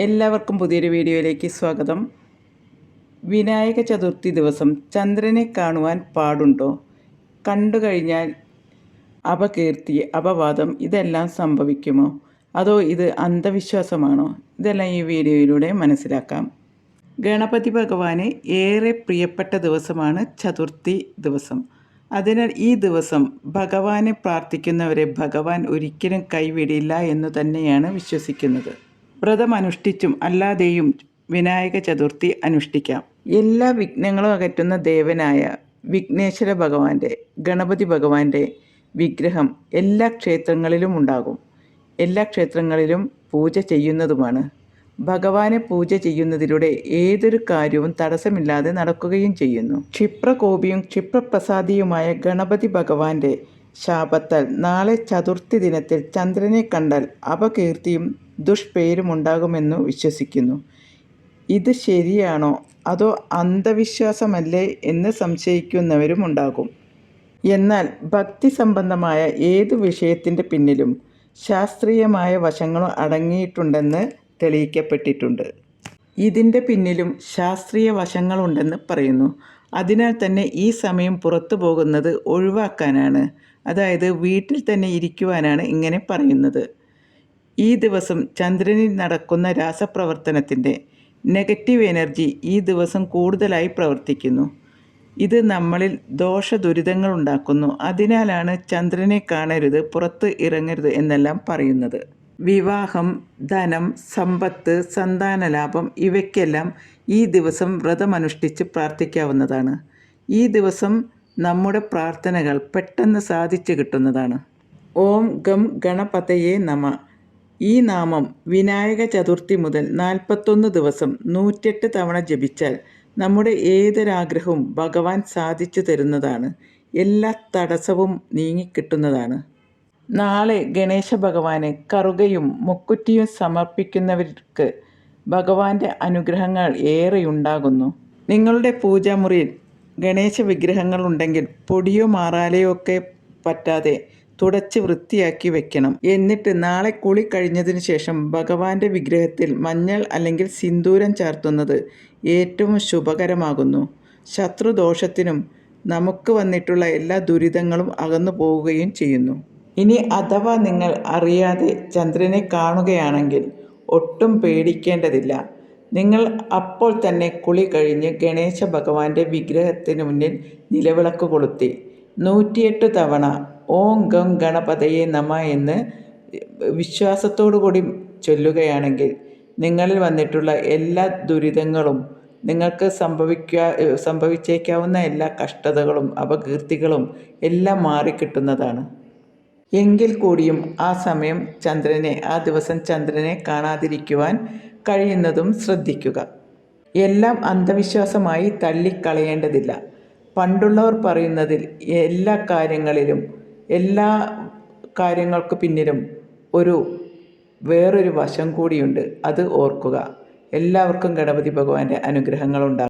എല്ലാവർക്കും പുതിയൊരു വീഡിയോയിലേക്ക് സ്വാഗതം. വിനായക ചതുർത്ഥി ദിവസം ചന്ദ്രനെ കാണുവാൻ പാടുണ്ടോ? കണ്ടു കഴിഞ്ഞാൽ അപകീർത്തി അപവാദം ഇതെല്ലാം സംഭവിക്കുമോ? അതോ ഇത് അന്ധവിശ്വാസമാണോ? ഇതെല്ലാം ഈ വീഡിയോയിലൂടെ മനസ്സിലാക്കാം. ഗണപതി ഭഗവാന് ഏറെ പ്രിയപ്പെട്ട ദിവസമാണ് ചതുർത്ഥി ദിവസം. അതിനാൽ ഈ ദിവസം ഭഗവാനെ പ്രാർത്ഥിക്കുന്നവരെ ഭഗവാൻ ഒരിക്കലും കൈവിടില്ല എന്ന് തന്നെയാണ് വിശ്വസിക്കുന്നത്. വ്രതമനുഷ്ഠിച്ചും അല്ലാതെയും വിനായക ചതുർത്ഥി അനുഷ്ഠിക്കാം. എല്ലാ വിഘ്നങ്ങളും അകറ്റുന്ന ദേവനായ വിഘ്നേശ്വര ഭഗവാന്റെ ഗണപതി ഭഗവാന്റെ വിഗ്രഹം എല്ലാ ക്ഷേത്രങ്ങളിലും ഉണ്ടാകും. എല്ലാ ക്ഷേത്രങ്ങളിലും പൂജ ചെയ്യുന്നതുമാണ്. ഭഗവാനെ പൂജ ചെയ്യുന്നതിലൂടെ ഏതൊരു കാര്യവും തടസ്സമില്ലാതെ നടക്കുകയും ചെയ്യുന്നു. ക്ഷിപ്രകോപിയും ക്ഷിപ്രപ്രസാദിയുമായ ഗണപതി ഭഗവാന്റെ ശാപത്താൽ നാളെ ചതുർത്ഥി ദിനത്തിൽ ചന്ദ്രനെ കണ്ടാൽ അപകീർത്തിയും ദുഷ്പേരും ഉണ്ടാകുമെന്നു വിശ്വസിക്കുന്നു. ഇത് ശരിയാണോ? അതോ അന്ധവിശ്വാസമല്ലേ എന്ന് സംശയിക്കുന്നവരും ഉണ്ടാകും. എന്നാൽ ഭക്തി സംബന്ധമായ ഏതു വിഷയത്തിന്റെ പിന്നിലും ശാസ്ത്രീയമായ വശങ്ങളും അടങ്ങിയിട്ടുണ്ടെന്ന് തെളിയിക്കപ്പെട്ടിട്ടുണ്ട്. ഇതിന്റെ പിന്നിലും ശാസ്ത്രീയ വശങ്ങളുണ്ടെന്ന് പറയുന്നു. അതിനാൽ തന്നെ ഈ സമയം പുറത്തു പോകുന്നത് ഒഴിവാക്കാനാണ്. അതായത് വീട്ടിൽ തന്നെ ഇരിക്കുവാനാണ് ഇങ്ങനെ പറയുന്നത്. ഈ ദിവസം ചന്ദ്രനിൽ നടക്കുന്ന രാസപ്രവർത്തനത്തിന്റെ നെഗറ്റീവ് എനർജി ഈ ദിവസം കൂടുതലായി പ്രവർത്തിക്കുന്നു. ഇത് നമ്മളിൽ ദോഷ ദുരിതങ്ങൾ ഉണ്ടാക്കുന്നു അതിനാലാണ് ചന്ദ്രനെ കാണരുത് പുറത്ത് ഇറങ്ങരുത് എന്നെല്ലാം പറയുന്നത്. വിവാഹം ധനം സമ്പത്ത് സന്താനലാഭം ഇവയ്ക്കെല്ലാം ഈ ദിവസം വ്രതമനുഷ്ഠിച്ച് പ്രാർത്ഥിക്കാവുന്നതാണ്. ഈ ദിവസം നമ്മുടെ പ്രാർത്ഥനകൾ പെട്ടെന്ന് സാധിച്ചു കിട്ടുന്നതാണ്. ഓം ഗം ഗണപതയെ നമ. ഈ നാമം വിനായക ചതുർത്ഥി മുതൽ നാൽപ്പത്തൊന്ന് ദിവസം നൂറ്റെട്ട് തവണ ജപിച്ചാൽ നമ്മുടെ ഏതൊരാഗ്രഹവും ഭഗവാൻ സാധിച്ചു തരുന്നതാണ്. എല്ലാ തടസ്സവും നീങ്ങിക്കിട്ടുന്നതാണ് നാളെ ഗണേശ ഭഗവാന് കറുകയും മുക്കുറ്റിയും സമർപ്പിക്കുന്നവർക്ക് ഭഗവാന്റെ അനുഗ്രഹങ്ങൾ ഏറെയുണ്ടാകുന്നു. നിങ്ങളുടെ പൂജാമുറിയിൽ ഗണേശ വിഗ്രഹങ്ങൾ ഉണ്ടെങ്കിൽ പൊടിയോ മാറാലയോ ഒക്കെ പറ്റാതെ തുടച്ച് വൃത്തിയാക്കി വെക്കണം. എന്നിട്ട് നാളെ കുളി കഴിഞ്ഞതിന് ശേഷം ഭഗവാന്റെ വിഗ്രഹത്തിൽ മഞ്ഞൾ അല്ലെങ്കിൽ സിന്ദൂരം ചേർത്തുന്നത് ഏറ്റവും ശുഭകരമാകുന്നു. ശത്രുദോഷത്തിനും നമുക്ക് വന്നിട്ടുള്ള എല്ലാ ദുരിതങ്ങളും അകന്നു പോവുകയും ചെയ്യുന്നു. ഇനി അഥവാ നിങ്ങൾ അറിയാതെ ചന്ദ്രനെ കാണുകയാണെങ്കിൽ ഒട്ടും പേടിക്കേണ്ടതില്ല. നിങ്ങൾ അപ്പോൾ തന്നെ കുളി കഴിഞ്ഞ് ഗണേശ ഭഗവാന്റെ വിഗ്രഹത്തിന് മുന്നിൽ നിലവിളക്ക് കൊളുത്തി. നൂറ്റിയെട്ട് തവണ ഓം ഗം ഗണപതയെ നമ എന്ന് വിശ്വാസത്തോടു കൂടി ചൊല്ലുകയാണെങ്കിൽ നിങ്ങളിൽ വന്നിട്ടുള്ള എല്ലാ ദുരിതങ്ങളും നിങ്ങൾക്ക് സംഭവിക്കുക സംഭവിച്ചേക്കാവുന്ന എല്ലാ കഷ്ടതകളും അപകീർത്തികളും എല്ലാം മാറിക്കിട്ടുന്നതാണ്. എങ്കിൽ കൂടിയും ആ സമയം ചന്ദ്രനെ ആ ദിവസം ചന്ദ്രനെ കാണാതിരിക്കുവാൻ കഴിയുന്നതും ശ്രദ്ധിക്കുക. എല്ലാം അന്ധവിശ്വാസമായി തള്ളിക്കളയേണ്ടതില്ല. പണ്ടുള്ളവർ പറയുന്നതിൽ എല്ലാ കാര്യങ്ങളിലും എല്ലാ കാര്യങ്ങൾക്ക് പിന്നിലും ഒരു വേറൊരു വശം കൂടിയുണ്ട്. അത് ഓർക്കുക. എല്ലാവർക്കും ഗണപതി ഭഗവാന്റെ അനുഗ്രഹങ്ങളുണ്ടാകും